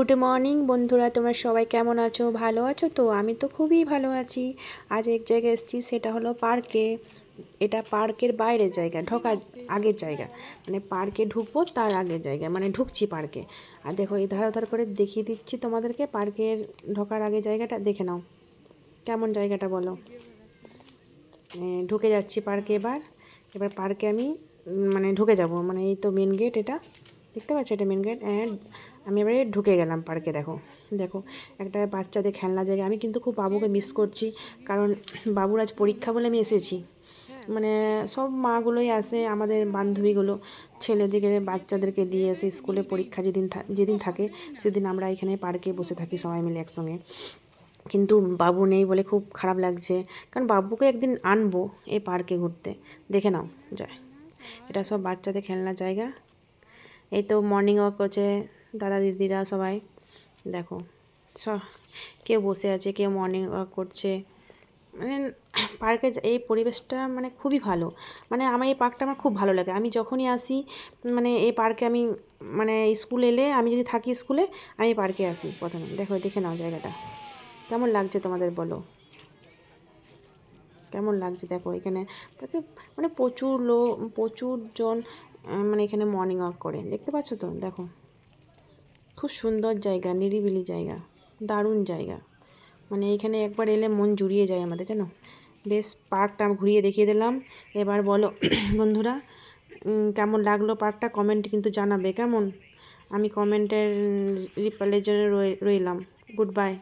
Good morning বন্ধুরা, তোমরা সবাই কেমন আছো? ভালো আছো তো? আমি তো খুবই ভালো আছি। আজ এক জায়গায় এসেছি, সেটা হলো পার্কে। এটা পার্কের বাইরের জায়গা, ঢোকার আগের জায়গা। মানে পার্কে ঢুকবো, তার আগের জায়গা। মানে ঢুকছি পার্কে। আর দেখো এই ধার ধার করে দেখিয়ে দিচ্ছি তোমাদেরকে, পার্কের ঢোকার আগে জায়গাটা। দেখে নাও। কেমন জায়গাটা বলো? ঢুকে যাচ্ছি পার্কে এবার। এবার পার্কে আমি মানে ঢুকে যাব। মানে এই তো মেন গেট এটা। দেখতে পাচ্ছ এটা মেন গেট হ্যাঁ আমি এবারে ঢুকে গেলাম পার্কে দেখো দেখো, একটা বাচ্চাদের খেলনা জায়গা। আমি কিন্তু খুব বাবুকে মিস করছি, কারণ বাবুর আজ পরীক্ষা বলে আমি এসেছি। মানে সব মাগুলোই আসে, আমাদের বান্ধবীগুলো ছেলেদিকে বাচ্চাদেরকে দিয়ে আসে স্কুলে পরীক্ষা যেদিন যেদিন থাকে, সেদিন আমরা এখানে পার্কে বসে থাকি সবাই মিলে একসঙ্গে। কিন্তু বাবু নেই বলে খুব খারাপ লাগছে, কারণ বাবুকে একদিন আনব এই পার্কে ঘুরতে। দেখে নাও, যায়। এটা সব বাচ্চাদের খেলনার জায়গা। এই তো মর্নিং ওয়াক করছে দাদা, দিদিরা সবাই। দেখো স- কেউ বসে আছে, কেউ মর্নিং ওয়াক করছে। মানে পার্কে এই পরিবেশটা মানে খুবই ভালো। মানে আমার এই পার্কটা আমার খুব ভালো লাগে। আমি যখনই আসি মানে এই পার্কে আমি মানে স্কুল এলে, আমি যদি থাকি স্কুলে আমি পার্কে আসি প্রথমে। দেখো, দেখে নাও জায়গাটা। কেমন লাগছে তোমাদের বলো? কেমন লাগছে দেখো এখানে? মানে প্রচুর লো প্রচুর জন মানে এখানে মর্নিং ওয়াক করে। দেখতে পাচ্ছ তো? দেখো। খুব সুন্দর জায়গা, নিরিবিলি জায়গা, দারুণ জায়গা। মানে এখানে একবার এলে মন জুড়িয়ে যায় আমাদের, জানো? বেশ পার্কটা ঘুরিয়ে দেখিয়ে দিলাম। এবার বলো, বন্ধুরা কেমন লাগল পার্কটা? কমেন্ট কিন্তু জানাবে, কেমন? আমি কমেন্টের রিপ্লাইয়ের জন্য রইলাম। Good bye